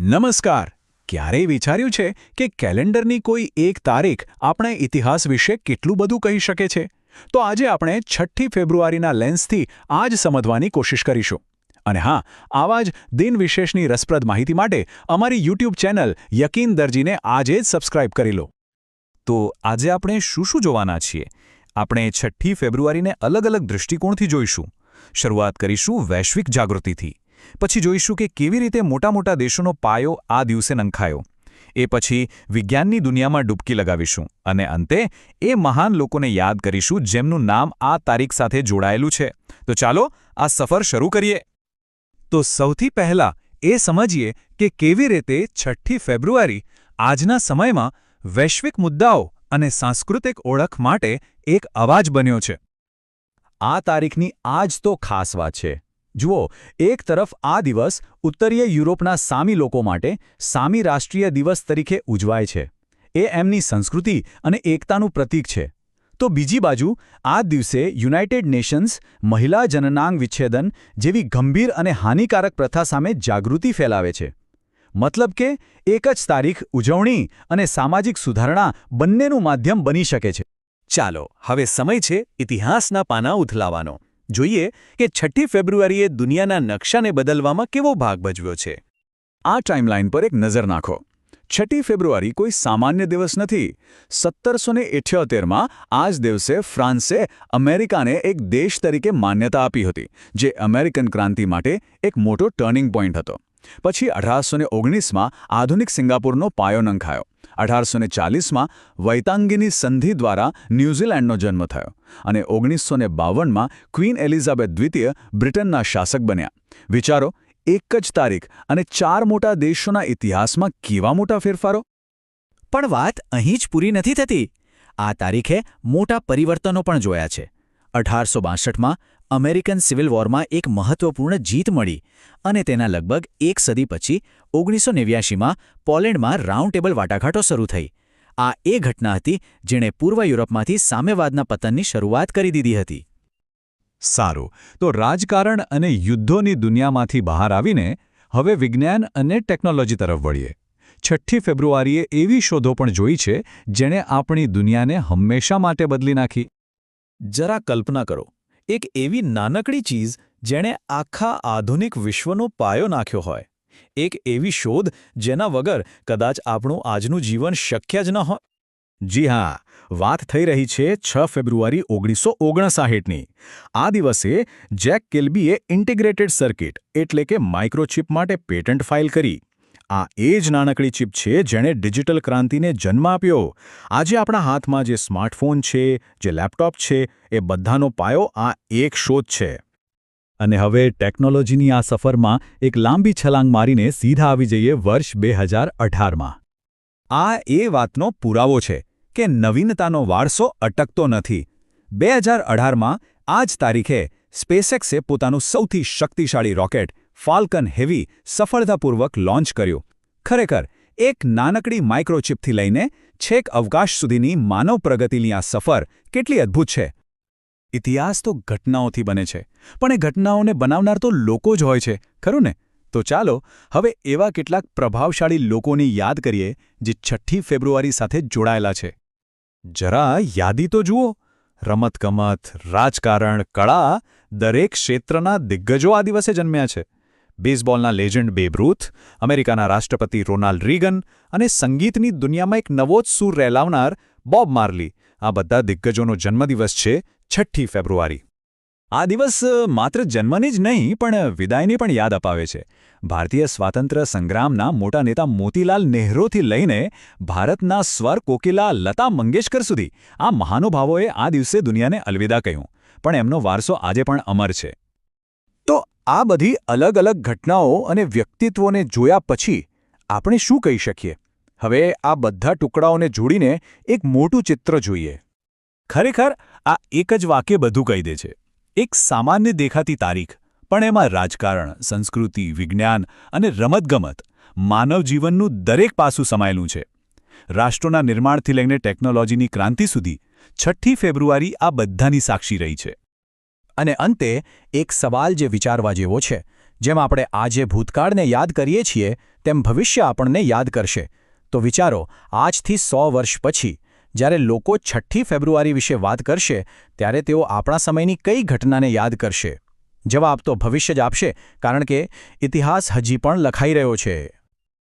નમસ્કાર. ક્યારેય વિચાર્યું છે કે કેલેન્ડરની કોઈ એક તારીખ આપણે ઇતિહાસ વિશે કેટલું બધું કહી શકે છે? તો આજે આપણે છઠ્ઠી ફેબ્રુઆરીના લેન્સથી આ જ સમજવાની કોશિશ કરીશું. અને હા, આવા જ દિન વિશેષની રસપ્રદ માહિતી માટે અમારી યુટ્યુબ ચેનલ યકીન દરજીને આજે જ સબસ્ક્રાઇબ કરી લો. તો આજે આપણે શું શું જોવાના છીએ? આપણે છઠ્ઠી ફેબ્રુઆરીને અલગ અલગ દૃષ્ટિકોણથી જોઈશું. શરૂઆત કરીશું વૈશ્વિક જાગૃતિથી. પછી જોઈશું કે કેવી રીતે મોટા મોટા દેશોનો પાયો આ દિવસે નંખાયો. એ પછી વિજ્ઞાનની દુનિયામાં ડૂબકી લગાવીશું અને અંતે એ મહાન લોકોને યાદ કરીશું જેમનું નામ આ તારીખ સાથે જોડાયેલું છે. તો ચાલો આ સફર શરૂ કરીએ. તો સૌથી પહેલા એ સમજીએ કે કેવી રીતે છઠ્ઠી ફેબ્રુઆરી આજના સમયમાં વૈશ્વિક મુદ્દાઓ અને સાંસ્કૃતિક ઓળખ માટે એક અવાજ બન્યો છે. આ તારીખની આજ તો ખાસ વાત છે. જુઓ, એક તરફ આ દિવસ ઉત્તરીય યુરોપના સામી લોકો માટે સામી રાષ્ટ્રીય દિવસ તરીકે ઉજવાય છે. એ એમની સંસ્કૃતિ અને એકતાનું પ્રતીક છે. તો બીજી બાજુ, આ દિવસે યુનાઇટેડ નેશન્સ મહિલા જનનાંગ વિચ્છેદન જેવી ગંભીર અને હાનિકારક પ્રથા સામે જાગૃતિ ફેલાવે છે. મતલબ કે, એક જ તારીખ ઉજવણી અને સામાજિક સુધારણા બંનેનું માધ્યમ બની શકે છે. ચાલો, હવે સમય છે ઇતિહાસના પાના ઉથલાવાનો. જોઈએ કે છઠ્ઠી ફેબ્રુઆરીએ દુનિયાના નકશાને બદલવામાં કેવો ભાગ ભજવ્યો છે. આ ટાઈમલાઈન પર એક નજર નાખો. છઠ્ઠી ફેબ્રુઆરી કોઈ સામાન્ય દિવસ નથી. સત્તરસો ને ઇઠ્યોતેરમાં આ દિવસે ફ્રાન્સે અમેરિકાને એક દેશ તરીકે માન્યતા આપી હતી, જે અમેરિકન ક્રાંતિ માટે એક મોટો ટર્નિંગ પોઈન્ટ હતો. પછી અઢારસો ઓગણીસમાં આધુનિક સિંગાપુરનો પાયો નંખાયો. અઢારસો ને ચાલીસમાં વૈતાંગીની સંધિ દ્વારા ન્યૂઝીલેન્ડનો જન્મ થયો અને ઓગણીસો બાવનમાં ક્વીન એલિઝાબેથ દ્વિતીય બ્રિટનના શાસક બન્યા. વિચારો, એક જ તારીખ અને ચાર મોટા દેશોના ઇતિહાસમાં કેવા મોટા ફેરફારો? પણ વાત અહીં જ પૂરી નથી થતી. આ તારીખે મોટા પરિવર્તનો પણ જોયા છે. અઢારસો બાસઠમાં અમેરિકન સિવિલ વોરમાં એક મહત્વપૂર્ણ જીત મળી અને તેના લગભગ એક સદી પછી ઓગણીસો નેવ્યાશીમાં પોલેન્ડમાં રાઉન્ડ ટેબલ વાટાઘાટો શરૂ થઈ. આ એ ઘટના હતી જેણે પૂર્વ યુરોપમાંથી સામ્યવાદના પતનની શરૂઆત કરી દીધી હતી. સારું. તો રાજકારણ અને યુદ્ધોની દુનિયામાંથી બહાર આવીને હવે વિજ્ઞાન અને ટેકનોલોજી તરફ વળીએ. છઠ્ઠી ફેબ્રુઆરીએ એવી શોધો પણ જોઈ છે જેણે આપણી દુનિયાને હંમેશા માટે બદલી નાખી. જરા કલ્પના કરો. એક એવી નાનકડી ચીજ જેણે આખા આધુનિક વિશ્વનો પાયો નાખ્યો હોય. એક એવી શોધ જેના વગર કદાચ આપણું આજનું જીવન શક્ય જ ન હોય. જી હા, વાત થઈ રહી છે છ ફેબ્રુઆરી ઓગણીસો ઓગણસાહીઠની આ દિવસે જેક કેલ્બીએ ઇન્ટિગ્રેટેડ સર્કિટ એટલે કે માઇક્રોચિપ માટે પેટન્ટ ફાઇલ કરી. આ એ જ નાનકડી ચિપ છે જેણે ડિજિટલ ક્રાંતિને જન્મ આપ્યો. આજે આપણા હાથમાં જે સ્માર્ટફોન છે, જે લેપટોપ છે, એ બધાનો પાયો આ એક શોધ છે. અને હવે ટેકનોલોજીની આ સફરમાં એક લાંબી છલાંગ મારીને સીધા આવી જઈએ વર્ષ બે હજાર અઢારમાં. આ એ વાતનો પુરાવો છે કે નવીનતાનો વારસો અટકતો નથી. બે હજાર અઢારમાં આ જ તારીખે સ્પેસએક્સે પોતાનું સૌથી શક્તિશાળી રોકેટ ફાલ્કન હેવી સફળતાપૂર્વક લોન્ચ કર્યું. ખરેખર, એક નાનકડી માઇક્રોચિપથી લઈને છેક અવકાશ સુધીની માનવ પ્રગતિની આ સફર કેટલી અદ્ભુત છે. ઇતિહાસ તો ઘટનાઓથી બને છે, પણ એ ઘટનાઓને બનાવનાર તો લોકો જ હોય છે, ખરું ને? તો ચાલો, હવે એવા કેટલાક પ્રભાવશાળી લોકોની યાદ કરીએ, જે છઠ્ઠી ફેબ્રુઆરી સાથે જોડાયેલા છે. જરા યાદી તો જુઓ. રમતગમત, રાજકારણ, કળા દરેક ક્ષેત્રના દિગ્ગજો આ દિવસે જન્મ્યા છે. બેઝબોલના લેજન્ડ બેબ રૂથ, અમેરિકાના રાષ્ટ્રપતિ રોનાલ્ડ રીગન અને સંગીતની દુનિયામાં એક નવો જ સૂર રહેલાવનાર બોબ માર્લી. આ બધા દિગ્ગજોનો જન્મદિવસ છે છઠ્ઠી ફેબ્રુઆરી. આ દિવસ માત્ર જન્મની જ નહીં, પણ વિદાયની પણ યાદ અપાવે છે. ભારતીય સ્વાતંત્ર્ય સંગ્રામના મોટા નેતા મોતીલાલ નહેરોથી લઈને ભારતના સ્વર કોકિલા લતા મંગેશકર સુધી, આ મહાનુભાવોએ આ દિવસે દુનિયાને અલવિદા કહ્યું. પણ એમનો વારસો આજે પણ અમર છે. આ બધી અલગ અલગ ઘટનાઓ અને વ્યક્તિત્વોને જોયા પછી આપણે શું કહી શકીએ? હવે આ બધા ટુકડાઓને જોડીને એક મોટું ચિત્ર જોઈએ. ખરેખર, આ એક જ વાક્ય બધું કહી દે છે. એક સામાન્ય દેખાતી તારીખ, પણ એમાં રાજકારણ, સંસ્કૃતિ, વિજ્ઞાન અને રમતગમત, માનવ જીવનનું દરેક પાસું સમાયેલું છે. રાષ્ટ્રોના નિર્માણથી લઈને ટેકનોલોજીની ક્રાંતિ સુધી છઠ્ઠી ફેબ્રુઆરી આ બધાની સાક્ષી રહી છે. અને અંતે એક સવાલ જે વિચારવા જેવો છે, જેમ આપણે આજે ભૂતકાળને યાદ કરીએ છીએ, તેમ ભવિષ્ય આપણને યાદ કરશે. તો વિચારો, આજથી સો વર્ષ પછી, જ્યારે લોકો છઠ્ઠી ફેબ્રુઆરી વિશે વાત કરશે, ત્યારે તેઓ આપણા સમયની કઈ ઘટનાને યાદ કરશે? જવાબ તો ભવિષ્ય જ આપશે, કારણ કે ઇતિહાસ હજી પણ લખાઈ રહ્યો છે.